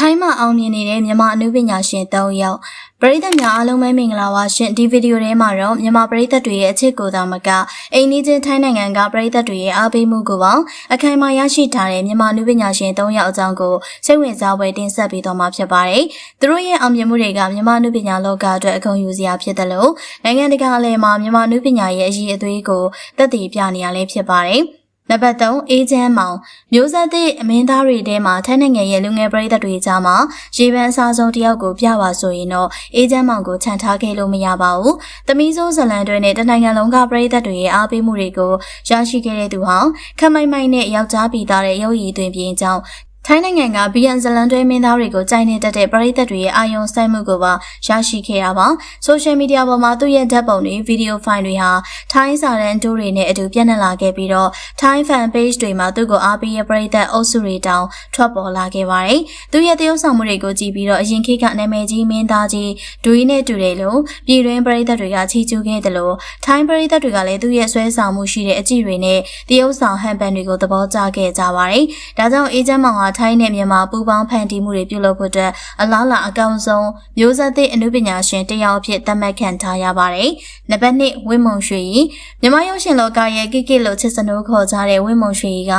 ထိုင်းမှာအောင်မြင်နေတဲ့မြန်မာအနုပညာရှင်၃ယောက်ပရိသတ်များအားလုံးပဲမင်္ဂလာပါရှင်ဒီဗီဒီယိုထဲမှာတော့မြန်မာပရိသတ်တွေရဲ့အချစ်ကိုယ်သာမကအိမ်နီးချင်းထိုင်းနိုင်ငံကပရိသတ်တွေရဲ့အားပေးမှုကိုပါအခိုင်အမာရရှိထားတဲ့မြန်မာအနုပညာရှင်၃ယောက်အကြောင်းကိုစိတ်ဝင်စားပွဲတင်ဆက်ပေးတော့မှာဖြစ်ပါတယ်သူတို့ရဲ့အောင်မြင်မှုတွေကမြန်မာအနုပညာလောကအတွက်အကုန်ယူစရာဖြစ်တယ်လို့နိုင်ငံတကာအလဲမှာမြန်မာအနုပညာရဲ့အရေးအသွေးကိုသက်သေပြနေရလဲဖြစ်ပါတယ် နံပါတ်3အေဂျင့်မောင်မျိုးဆက်သည့်အမင်းသားတွေထဲမှာထိုင်းနိုင်ငံရဲ့လူငယ်ပရိသတ်တွေကြားမှာရေပန်းအစားဆုံးတယောက်ကိုပြပါဆိုရင်တော့အေဂျင့်မောင်ကိုခြံထားခဲ့လို့မရပါဘူး။တမီးစိုးဇလန်တွေနဲ့တနိုင်ငံလုံးကပရိသတ်တွေရဲ့အားပေးမှုတွေကိုရရှိခဲ့တဲ့သူဟာခမိုင်မိုင်နဲ့ယောက်ျားပြည်သားတဲ့ရုပ်ရည်သွင်းပြင်းကြောင့် ထိုင်းနိုင်ငံကဘီယန်ဇလန်တွဲမင်းသားတွေကိုကြိုက်နေတတ်တဲ့ပရိသတ်တွေရဲ့အာယုံစိုက်မှုကိုပါရရှိခဲ့တာပါ။ဆိုရှယ်မီဒီယာပေါ်မှာသူ့ရဲ့ဓာတ်ပုံတွေဗီဒီယိုဖိုင်တွေဟာထိုင်းစာတန်တိုးတွေနဲ့အတူပြန့်နှံ့လာခဲ့ပြီးတော့ထိုင်း fan page တွေမှာသူ့ကိုအားပေးတဲ့ပရိသတ်အုပ်စုတွေတောင်ထွက်ပေါ်လာခဲ့ပါတယ်။သူ့ရဲ့တရုပ်ဆောင်မှုတွေကိုကြည့်ပြီးတော့အရင်ခေတ်ကနာမည်ကြီးမင်းသားကြီးဒူရီနဲ့တူတယ်လို့ပြည်တွင်းပရိသတ်တွေကချီးကျူးခဲ့တယ်လို့ထိုင်းပရိသတ်တွေကလည်းသူ့ရဲ့ဆွဲဆောင်မှုရှိတဲ့အကြည့်တွေနဲ့တရုပ်ဆောင်ဟန်ပန်တွေကိုသဘောကျခဲ့ကြပါတယ်။ဒါကြောင့်အေဂျင့်မောင်ကထိုင်းနဲ့မြန်မာပူးပေါင်းဖန်တီးမှုတွေပြုလုပ်ဖို့အတွက်အလားလာအကောင်ဆုံးမျိုးဆက်သစ်အမှုပညာရှင်တစ်ယောက်အဖြစ်သတ်မှတ်ခံထားရပါတယ်။နံပါတ်1ဝင်းမုံရွှေရီမြန်မာရုပ်ရှင်လောကရဲ့ကိကိလို့ချစ်စနိုးခေါ်ကြတဲ့ဝင်းမုံရွှေရီက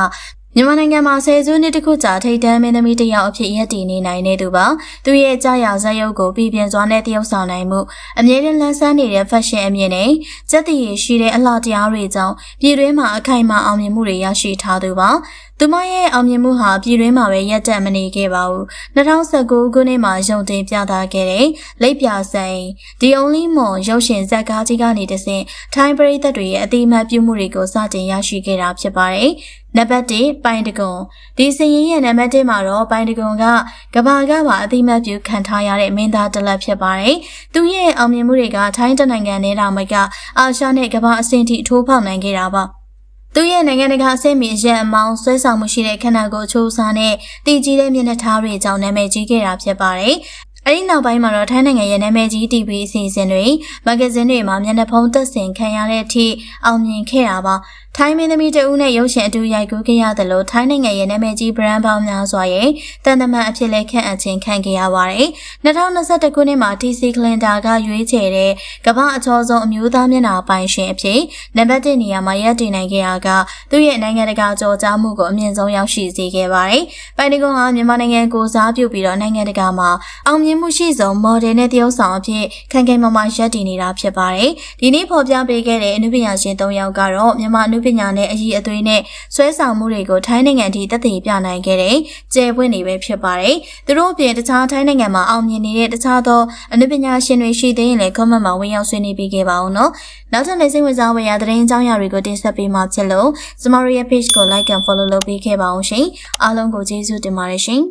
မြန်မာနိုင်ငံမှာဆယ်စုနှစ်တခုကြာထိတ်တန်းမင်းသမီးတစ်ယောက်အဖြစ်ရပ်တည်နေနိုင်တဲ့သူပါသူရဲ့ကြာရဇာတ်ရုပ်ကိုပြည်ပြင်းစွာနဲ့တရုပ်ဆောင်နိုင်မှုအမြဲတမ်းလန်းဆန်းနေတဲ့ fashion အမြင်နဲ့စက်တည်ရရှိတဲ့အလှတရားတွေကြောင့်ပြည်တွင်းမှာအခိုင်အမာအောင်မြင်မှုတွေရရှိထားသူပါ သူမရဲ့အောင်မြင်မှုဟာပြည်တွင်းမှာပဲရပ်တန့်မနေခဲ့ပါဘူး2019ခုနှစ်မှာရုံတင်ပြသခဲ့တဲ့လိပ်ပြဆိုင် The Only Mon ရုပ်ရှင်ဇာတ်ကားကြီးကနေတဆင့်ထိုင်းပရိသတ်တွေရဲ့အတိအမှတ်ပြုမှုတွေကိုစတင်ရရှိခဲ့တာဖြစ်ပါတယ်နံပါတ်1ပိုင်တကွန်ဒီစရင်ရဲ့နံပါတ်1မှာတော့ပိုင်တကွန်ကကဘာကပါအတိမတ်ပြုခံထားရတဲ့မင်းသားတစ်လက်ဖြစ်ပါတယ်။သူရဲ့အောင်မြင်မှုတွေကထိုင်းတနိုင်ငံနဲ့တောင်မကအာရှနဲ့ကမ္ဘာအဆင့်ထိထိုးဖောက်နိုင်ခဲ့တာပါ။ သူရဲ့နိုင်ငံတကာအဆင့်မီရန်မောင်းဆွဲဆောင်မှုရှိတဲ့ခန္ဓာကိုယ်ချိုးစားနဲ့တည်ကြည်တဲ့မျက်နှာထားတွေကြောင့်နာမည်ကြီးခဲ့တာဖြစ်ပါတယ်။အဲဒီနောက်ပိုင်းမှာတော့ထိုင်းနိုင်ငံရဲ့နာမည်ကြီး TV အစီအစဉ်တွေမဂ္ဂဇင်းတွေမှာမျက်နှာဖုံးသက်ဆင်ခံရတဲ့အထိအောင်မြင်ခဲ့တာပါထိုင်းမင်းသမီးတဦးနဲ့ရုပ်ရှင်အတူရိုက်ကူးခဲ့ရတယ်လို့ထိုင်းနိုင်ငံရဲ့နာမည်ကြီး brand ပေါင်းများစွာရဲ့တန်တမန်အဖြစ်လဲခန့်အပ်ခြင်းခံခဲ့ရပါတယ်2021ခုနှစ်မှာ TC Calendar ကရွေးချယ်တဲ့ကမ္ဘာအချောဆုံးအမျိုးသားမျက်နှာပိုင်ရှင်အဖြစ်နံပါတ်1နေရာမှာရပ်တည်နိုင်ခဲ့ရကသူ့ရဲ့နိုင်ငံတကာကြော်ကြားမှုကိုအမြင့်ဆုံးရောက်ရှိစေခဲ့ပါတယ်ပိုင်တကွန်ဟာမြန်မာနိုင်ငံကိုစားပြုပြီးတော့နိုင်ငံတကာမှာအောင်မြင်မှုရှိဆုံး model နဲ့တရုပ်ဆောင်အဖြစ်ခံခံမာမာရပ်တည်နေတာဖြစ်ပါတယ်ဒီနေ့ဖော်ပြပေးခဲ့တဲ့အနုပညာရှင်၃ယောက်ကတော့မြန်မာအနုပညာနဲ့အည်အသွေးနဲ့ဆွဲဆောင်မှုတွေကိုထိုင်းနိုင်ငံထိသက်သေပြနိုင်ခဲ့တဲ့ကျယ်ပွင့်နေပဲဖြစ်ပါတယ်သူတို့အပြင်တခြားထိုင်းနိုင်ငံမှာအောင်မြင်နေတဲ့တခြားသောအနုပညာရှင်တွေရှိသေးရင်လည်း comment မှာဝင်ရောက်ဆွေးနွေးပေးခဲ့ပါဦးနော်နောက်ထပ်လည်းစိတ်ဝင်စားဖွယ်ရာသတင်းအကြောင်းအရာတွေကိုတင်ဆက်ပေးမှာဖြစ်လို့ကျမတို့ရဲ့ page ကို like and follow လုပ်ပေးခဲ့ပါအောင်ရှင်အားလုံးကိုကျေးဇူးတင်ပါတယ်ရှင်